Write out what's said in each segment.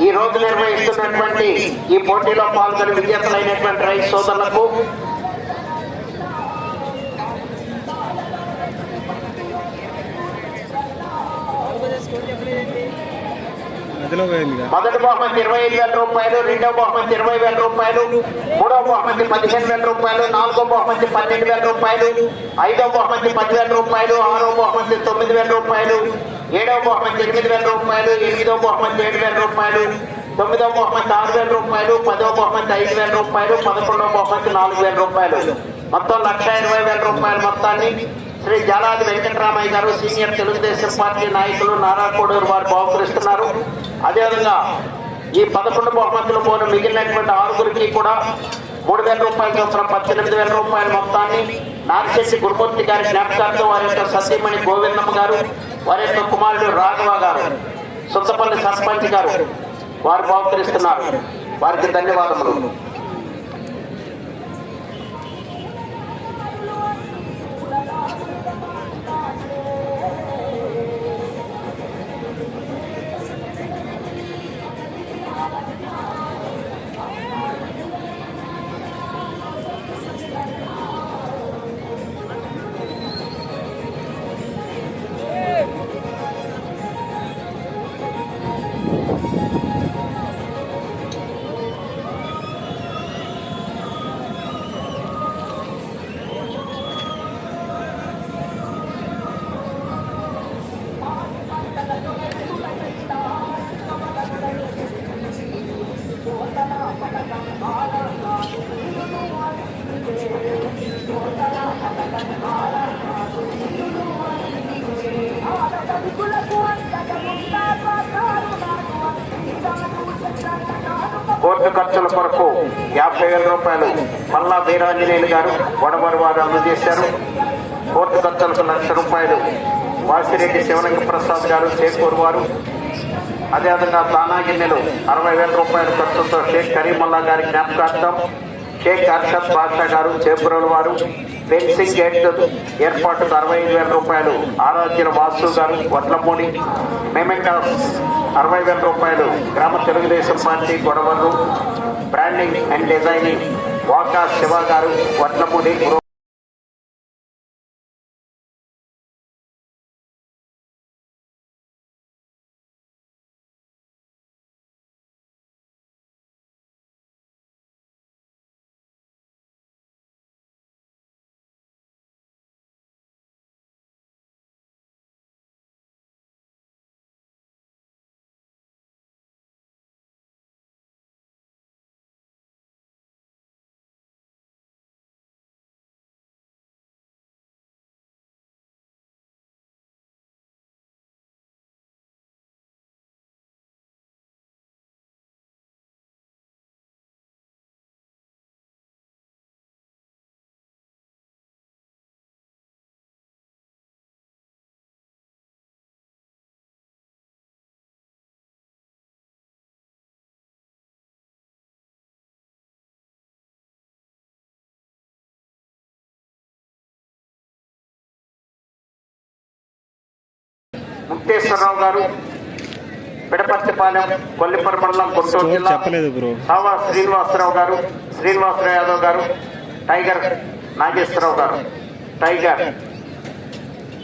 ఈ రోజు నిర్వహిస్తున్నటువంటి ఈ పోటీలో పాల్గొని విజేతలైనటువంటి రైతు సోదరులకు మొదటి బహుమతి ఇరవై ఐదు వేల రూపాయలు రెండవ బహుమతి ఇరవై వేల రూపాయలు మూడవ బహుమతి పదిహేను వేల రూపాయలు నాలుగో బహుమతి పన్నెండు వేల రూపాయలు ఐదవ బహుమతి పదివేల రూపాయలు ఆరో బహుమతి తొమ్మిది వేల రూపాయలు ఏడవ బహుమతి ఎనిమిది వేల రూపాయలు ఎనిమిదవ బహుమతి ఏడు వేల రూపాయలు తొమ్మిదవ బహుమతి ఆరు వేల రూపాయలు పదవ బహుమతి ఐదు వేల రూపాయలు పదకొండవ బహుమతి నాలుగు వేల రూపాయలు. మొత్తం లక్ష ఇరవై వేల రూపాయల మొత్తాన్ని శ్రీ జాలాది వెంకటరామయ్య గారు సీనియర్ తెలుగుదేశం పార్టీ నాయకులు నారా కోడూరు వారు బహుకరిస్తున్నారు. అదేవిధంగా ఈ పదకొండు బహుమతులు పోను మిగిలినటువంటి ఆరుగురికి కూడా మూడు వేల రూపాయల చొప్పున పద్దెనిమిది వేల రూపాయల మొత్తాన్ని నాగశెట్టి గురుమూర్తి గారి జ్ఞాపకార్థం వారి యొక్క సతీమణి గోవిందమ్మ గారు వారి యొక్క కుమారుడు రాఘవ గారు సుత్తపల్లి సర్పంచ్ గారు వారు బహుకరిస్తున్నారు. వారికి ధన్యవాదములు. కోర్టు ఖర్చుల కొరకు యాభై వేల రూపాయలు మల్లా వీరాంజనేయులు గారు వడమరు వారు అందజేశారు. కోర్టు ఖర్చులకు లక్ష రూపాయలు వాసిరెడ్డి శివలింగ ప్రసాద్ గారు చేకూరు వారు. అదేవిధంగా తానాగిన్నెలు అరవై వేల రూపాయల ఖర్చుతో షేక్ కరీముల్లా గారి జ్ఞాపకార్థం షేక్ అర్షద్ బాషా గారు చేపురల వారు. ఫెన్సింగ్ గేట్ ఏర్పాటుకు అరవై ఐదు వేల రూపాయలు ఆరాధ్యుల వాసు గారు వడ్లమూడి. మెమెకాస్ అరవై వేల రూపాయలు గ్రామ తెలుగుదేశం పార్టీ గొడవలు branding and designing Vaka Siva గారు వడ్లమూడి ముక్తేశ్వరరావు గారు పిడపర్తిపాలెం కొల్లిపర మండలం గుంటూరు జిల్లా సావా శ్రీనివాసరావు గారు శ్రీనివాసరావు యాదవ్ గారు టైగర్ నాగేశ్వరరావు గారు. టైగర్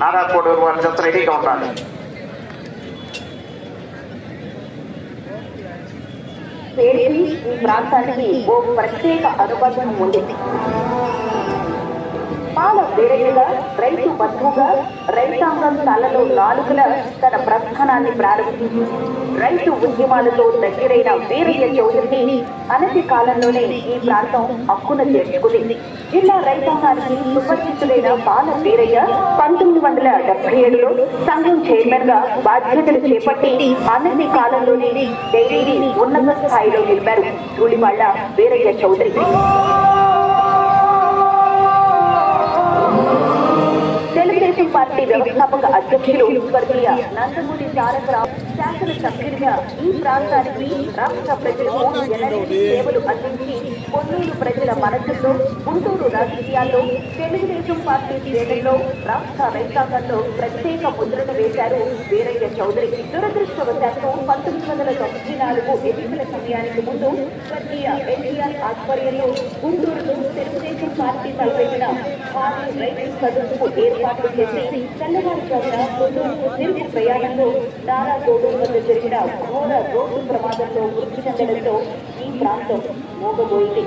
నారా కోడూరు వారి జత రెడీగా ఉండాలి. పేరుకి ఈ ప్రాంతానికి ఓ ప్రత్యేక అనుబంధం ఉంది. పాల వేరేగా రైతు బంధువుగా రైతాంగం తలలో నాలుగుల తన ప్రస్థానాన్ని ప్రారంభించి రైతు ఉద్యమాలతో దగ్గరైన వీరయ్య చౌదరిని అనతి కాలంలోనే ఈ ప్రాంతం హక్కున చేర్చుకుంది. జిల్లా రైతాంగానికి సుపరిచితులైన పాల వీరయ్య పంతొమ్మిది వందల డెబ్బై ఏడులో సంఘం చైర్మన్గా బాధ్యతలు చేపట్టి అనతి కాలంలోనే డైరీని ఉన్నత స్థాయిలో నిలిపారు. ధూళివాళ్ళ వీరయ్య చౌదరి. తెలుగుదేశం తెలుగుదేశం పార్టీ వ్యవస్థాపక అధ్యక్షులు స్వర్గీయ నందమూరి తారక రావు శాసన ఈ ప్రాంతానికి రాష్ట్ర ప్రజలకు ఎనలేని సేవలు అందించి కొన్నూరు ప్రజల మనసుల్లో గుంటూరు రాజకీయాల్లో తెలుగుదేశం పార్టీ శ్రేణుల్లో రాష్ట్ర రైతాంగంలో ప్రత్యేక ముద్రను వేశారు వీరయ్య చౌదరి. దురదృష్టవశాత్తు పంతొమ్మిది వందల తొంభై నాలుగు ఎన్నికల సమయానికి ముందు స్వర్గీయ ఎన్టీఆర్ ఆధ్వర్యంలో గుంటూరులో తెలుగుదేశం పార్టీ తలపెట్టిన భారీ రైతు సదస్సుకు ఏర్పాట్లు చేసి తెల్లవారుజామున గుంటూరుకు తిరిగి ప్రయాణంలో నారా గోడూరు వద్ద జరిగిన ఘోర రోడ్డు ప్రమాదంలో మృతి చెందడంతో ఈ ప్రాంతం మోగబోయింది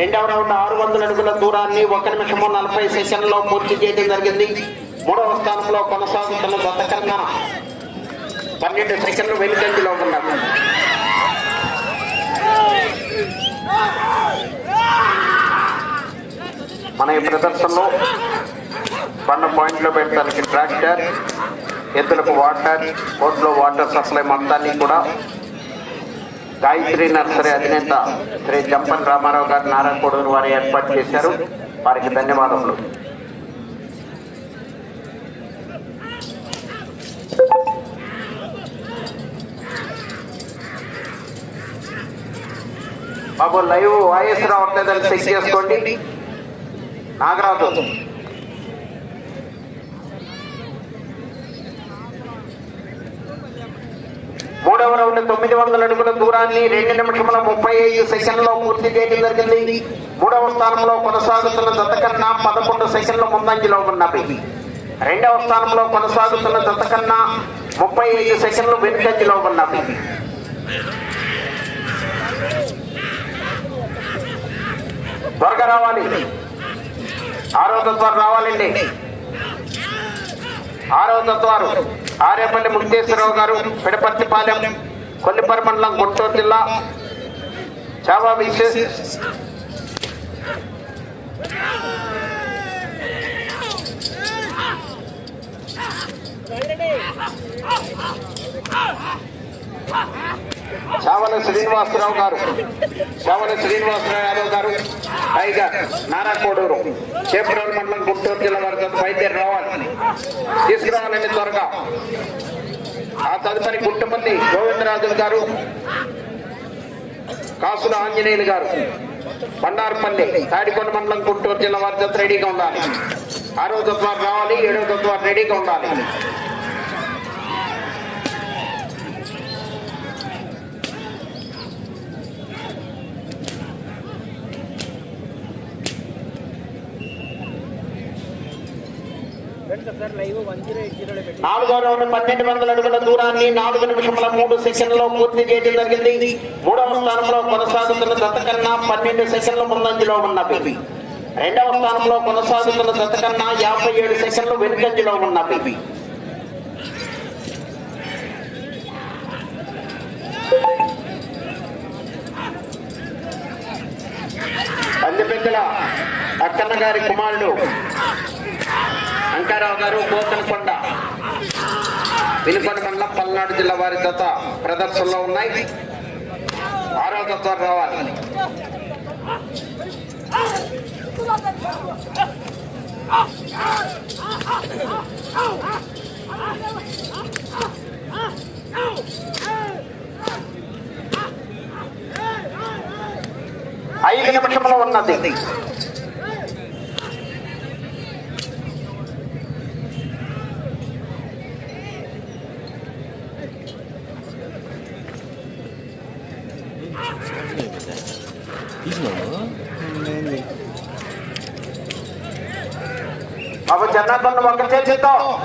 రెండవ రౌండ్ ఆరు వందల అడుగుల దూరాన్ని ఒక నిమిషము నలభై సెషన్లో పూర్తి చేయడం జరిగింది. మూడవ స్థానంలో కొనసాగుతున్న గత కన్నా పన్నెండు సెషన్లు వెనుకంజలో ఉన్నారు మన ఈ ప్రదర్శనలో పన్ను పాయింట్లో పెట్టడానికి ట్రాక్టర్ ఎద్దులకు వాటర్ బోట్లో వాటర్ సప్లై మొత్తాన్ని కూడా గాయత్రి నర్సరీ అధినేత శ్రీ జంపన్ రామారావు గారు నారాయణగూడూరు వారు ఏర్పాటు చేశారు. వారికి ధన్యవాదములు. బాబు లైవ్ వాయిస్ రావట్లేదని చెక్ చేసుకోండి. నాగరాజు మూడవ రౌండ్ తొమ్మిది వందల అడుగుల దూరాన్ని రెండు నిమిషముల ముప్పై ఐదు సెకండ్లో పూర్తి చేయడం జరిగింది. మూడవ స్థానంలో కొనసాగుతున్న జత పదకొండు సెకండ్ల ముందంజలో ఉన్నవి రెండవ స్థానంలో కొనసాగుతున్న జత ముప్పై ఐదు సెకండ్లు వెనుకంజలో ఉన్నవి త్వరగా రావాలి. ఆరో ద్వారా రావాలండి. ఆరో ద్వారా ఆరేపల్లి ముక్తేశ్వరరావు గారు పిడపర్తిపాలెం కొల్లిపర మండలం గుంటూరు జిల్లా. చాలా విశేష చావల శ్రీనివాసరావు గారు. చావల శ్రీనివాసరావు యాదవ్ గారు. పైగా నారా కోడూరు చేపరాల మండలం గుంటూరు జిల్లా వరకు బయలుదేరి రావాలి. తీసుకురావాలని త్వరగా. ఆ తదుపరి గుట్టపల్లి గోవిందరాజులు గారు కాసుల ఆంజనేయులు గారు బండారుపల్లి తాడికొండ మండలం గుంటూరు జిల్లా వారి రెడీగా ఉండాలి. ఆరో తత్వాలు రావాలి ఏడో తత్వాలు రెడీగా ఉండాలి. నాలుగో రౌండ్ పన్నెండు వందల అడుగుల దూరాన్ని నాలుగు నిమిషముల మూడు సెకండ్లో పూర్తి చేయడం జరిగింది. మూడవ స్థానంలో కొనసాగుతున్న జత కన్నా పన్నెండు సెకండ్ల ముందంజలో ఉన్నవి. రెండవ స్థానంలో కొనసాగుతున్న జత కన్నా యాభై ఏడు సెకండ్లు వెనుకంజలో ఉన్నవి. పందిపెద్దల అక్కన్న గారి కుమారుడు అంకారావు గారు పోతనకొండ. వినుకొండ మండలం పల్నాడు జిల్లా వారి జత ప్రదర్శనలో ఉన్నాయి. ఆరో తత్వం రావాలి. ఐదు నిమిషంలో ఉన్నది బాబు జనార్దన్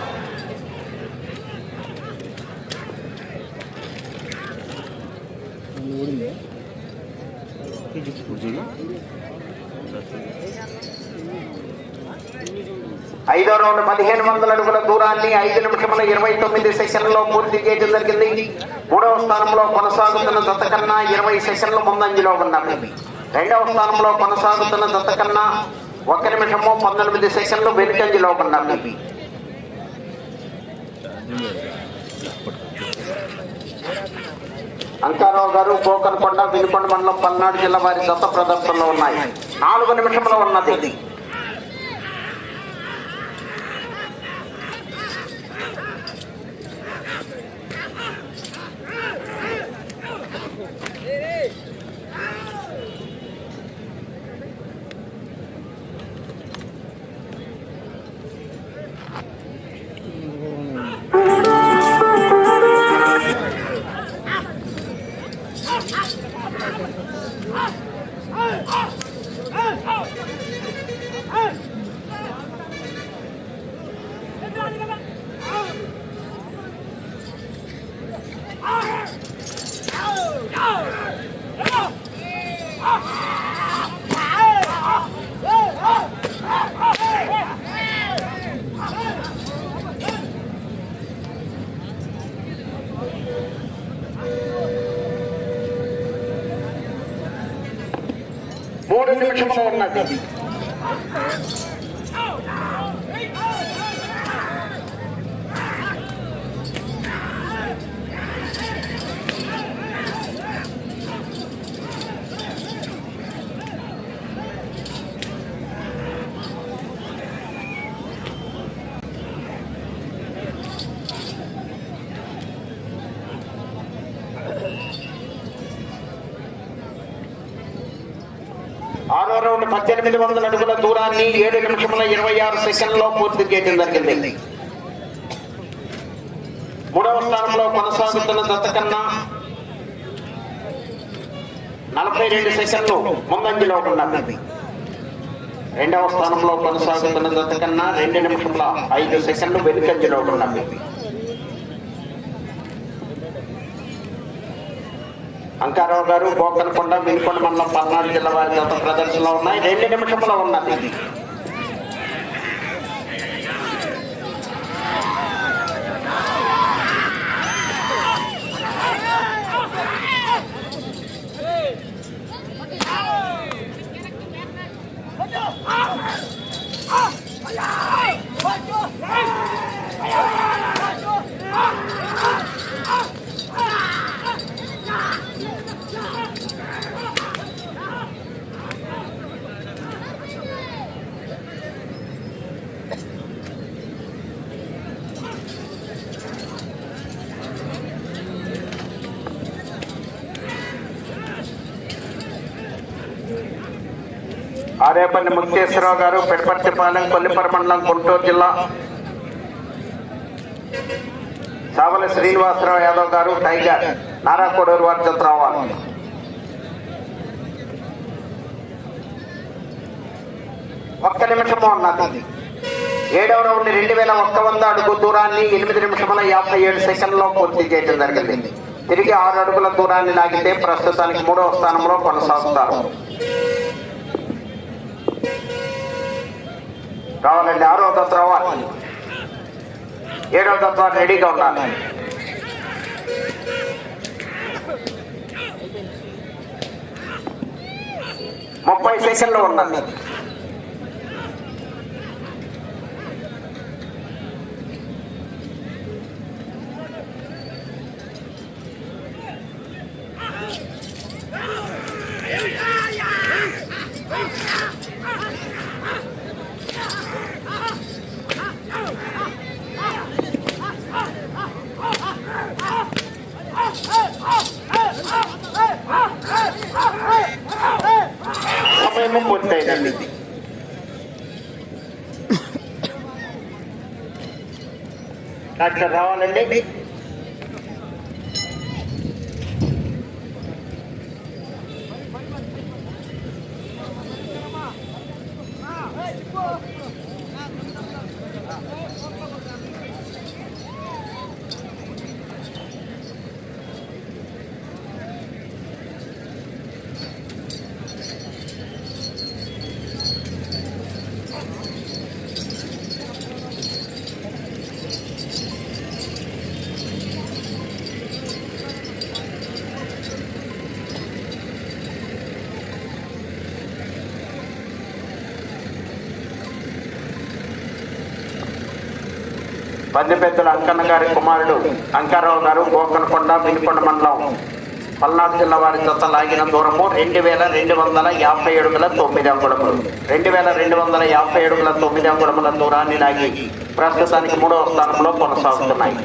ఐదో రౌండ్ పదిహేను వందల అడుగుల దూరాన్ని ఐదు నిమిషముల ఇరవై తొమ్మిది సెకండ్లలో పూర్తి చేయడం జరిగింది. మూడవ స్థానంలో కొనసాగుతున్న దత్త కన్నా ఇరవై సెకండ్ల ముందంజలో ఉన్నవి రెండవ స్థానంలో కొనసాగుతున్న దత్త కన్నా ఒక నిమిషము పంతొమ్మిది సెషన్లు వెనుకంజలో ఉన్నవి అంకారావు గారు పోకనకొండ వినుకొండ మండలం పల్నాడు జిల్లా వారి దత్త ప్రదర్శనలో ఉన్నాయి. నాలుగు నిమిషంలో ఉన్నది. నిమిషంలో రౌండ్ పద్దెనిమిది వందల అడుగుల దూరాన్ని ఏడు నిమిషముల ఇరవై ఆరు సెకండ్లో పూర్తి చేయడం జరిగింది. మూడవ స్థానంలో కొనసాగుతున్న దత్త కన్నా నలభై రెండు సెకండ్లు ముందంజలో ఉన్నది. రెండవ స్థానంలో కొనసాగుతున్న దత్త కన్నా రెండు నిమిషముల ఐదు సెకండ్లు వెనుకంజలో ఉన్నది. అంకారావు గారు గోకనకొండ వినుకొండ మండలం పల్నాడు జిల్లా వారి యొక్క ప్రదర్శనలో ఉన్నాయి. రెండు నిమిషంలో ఉన్నది. ఆరేపల్లి ముక్తేశ్వరరావు గారు పెడపర్తిపాలెం కొల్లిపర మండలం గుంటూరు జిల్లా. సావల శ్రీనివాసరావు యాదవ్ గారు టైగర్ నారాకోడూరు వారి జత రావాలి ఒక్క నిమిషము అన్నది. ఏడవ రౌండ్ రెండు వేల ఒక్క వంద అడుగు దూరాన్ని ఎనిమిది నిమిషముల యాభై ఏడు సెకండ్లో పూర్తి చేయడం జరిగింది. తిరిగి ఆరు అడుగుల దూరాన్ని లాగితే ప్రస్తుతానికి మూడవ స్థానంలో కొనసాగుతారు. రావాలండి ఆరో దత్త రావాలి. ఏడవ దత్త రెడీగా ఉండాలి. ముప్పై సెకండ్లు ఉన్నది సమయము పూర్తయిందండి డాక్టర్ రావాలండి బందిపెద్దల అంకన్న గారి కుమారుడు అంకారావు గారు గోకనకొండ మినికొండ మండలం పల్నాడు జిల్లా వారి జత లాగిన దూరము రెండు వేల రెండు వందల యాభై అడుగుల తొమ్మిది అంగుళములు. రెండు వేల రెండు వందల యాభై అడుగుల తొమ్మిది అంగుళముల దూరాన్ని లాగి ప్రస్తుతానికి మూడవ స్థానంలో కొనసాగుతున్నాయి.